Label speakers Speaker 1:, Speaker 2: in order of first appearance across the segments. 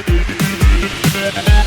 Speaker 1: Thank you.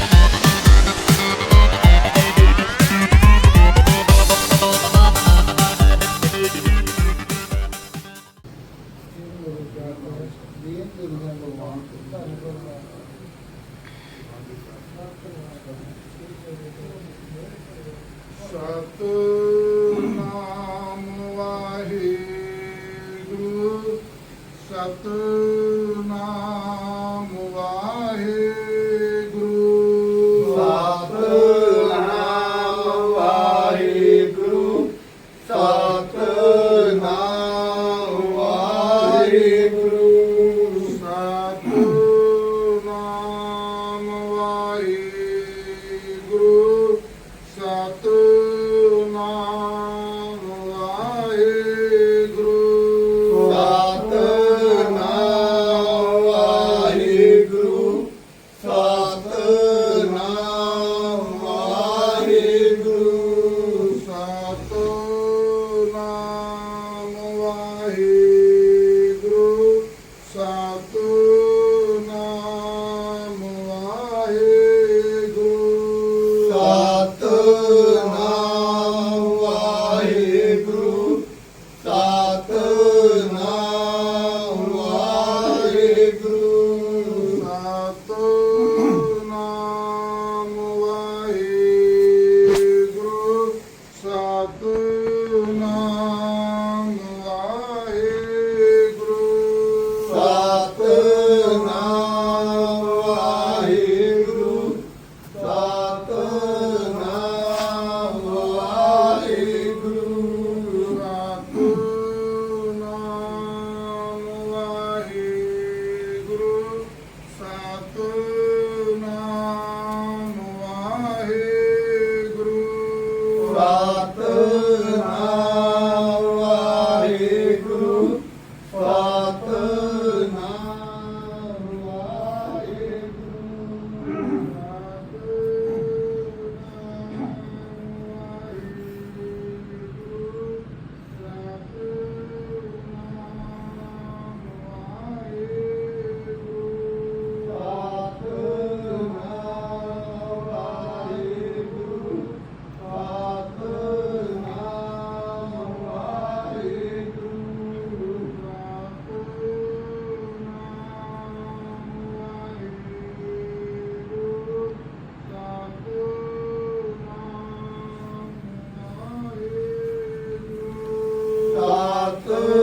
Speaker 1: Oh.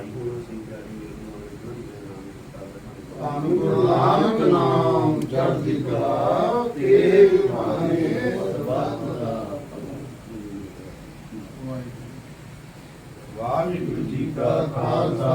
Speaker 2: ਸਹਾਈ ਹੋਣਾ ਸਿੰਘ ਪਿਆਰੀ ਮੇਰੇ ਨਾਲ ਮੇਰੇ ਨਾਮ ਦਾ
Speaker 1: ਧੰਨ ਗੁਰੂ ਨਾਨਕ ਨਾਮ ਚੜ੍ਹਦੀ ਕਲਾ ਤੇਗ ਬਾਣੀ ਬਦਬਾਤਰਾ
Speaker 2: ਵਾਹਿਗੁਰੂ ਜੀ ਕਾ
Speaker 1: ਖਾਲਸਾ।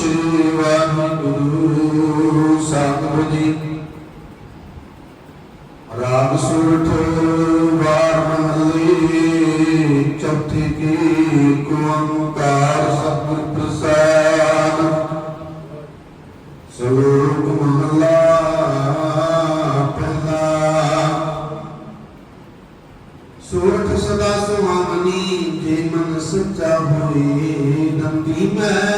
Speaker 1: ਸ਼੍ਰੀ ਵਾਹਿਗੁਰੂ ਸਤਿਗੁਰੂ ਜੀ ਰਾਗ ਸੁਰਠ ਵਾਰ ਚੌਥੀ ਕੀ ਓੰਕਾਰ ਸਤਿਗੁਰ ਪ੍ਰਸਾਦ ਸਰੂਪ ਮਹਲਾ ਪਹਿਲਾ ਸੂਰਠ ਸਦਾ ਸੁਹਾਵਨੀ ਜੇ ਮਨ ਸੱਚਾ ਹੋਏ ਨੰਦੀ ਮੈਂ।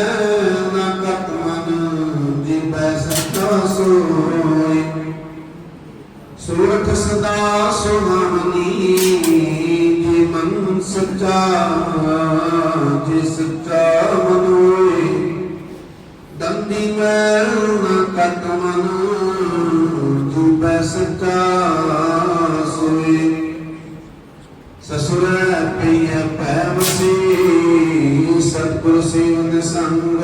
Speaker 3: ਸਸੁਰ ਪਈ ਪੈ ਵਸੀ ਸਤਿਗੁਰ ਸੇਵਨ ਸੰਗ।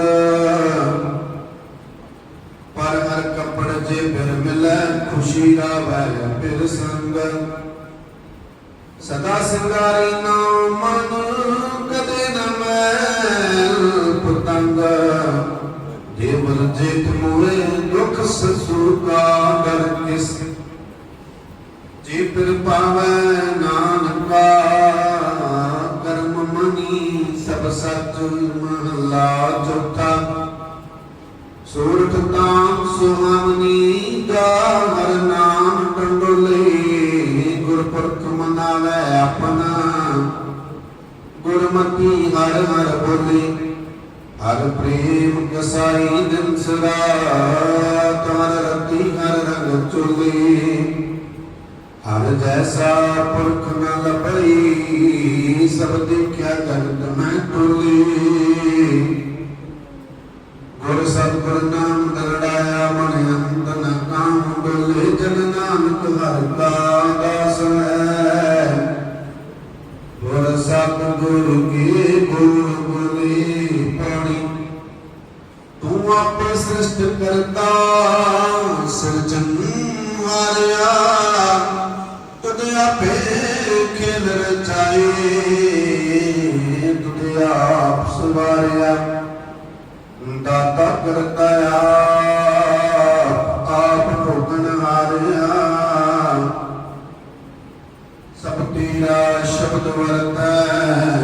Speaker 3: ਪਰ ਹਰ ਕੱਪੜ ਜੇ ਫਿਰ ਮਿਲੈ, ਖੁਸ਼ੀ ਰਾਵੈ ਫਿਰ ਸੰਗ। ਸਦਾ ਸਿੰਗਾਰੀ ਨਾਮ ਮਨ, ਕਦੇ ਨ ਮੈਲ ਪਤੰਗ। ਦੇਵਰ ਜੇਠ ਮੋਏ ਦੁਖ ਸਸੁਰ ਕਾ ਕਰ ਕਿਸ। ਜੇ ਫਿਰ ਪਾਵੈ ਸੁਹਾਵਨੀ ਗਾ ਹਰ ਨਾਮ ਟੰਡੋਲੇ ਗੁਰਪੁਰਖ ਮਨਾਵੇ ਆਪਣਾ। ਗੁਰਮਤੀ ਹਰ ਹਰ ਬੋਲੇ, ਹਰ ਪ੍ਰੇਮ ਕਸਾਈ ਦਿਨ ਸਦਾ ਤਮਰ ਰਤੀ ਹਰ ਰੰਗ ਚੋਲੇ। ਹਰ ਜੈਸਾ ਪੁਰਖ ਨ ਲਪਈ ਸਭ ਦੇਖਿਆ ਜਗਤ ਮੈਂ ਟੋਲੇ। ਗੁਰ ਸਤਿਗੁਰ ਨਾਮ ਦਾਤਾ ਕਰਤਾ ਆਪ ਆਪ ਭੋਗਣ ਹਾਰਿਆ। ਸਭ ਤੇਰਾ ਸ਼ਬਦ ਵਰਤੈ।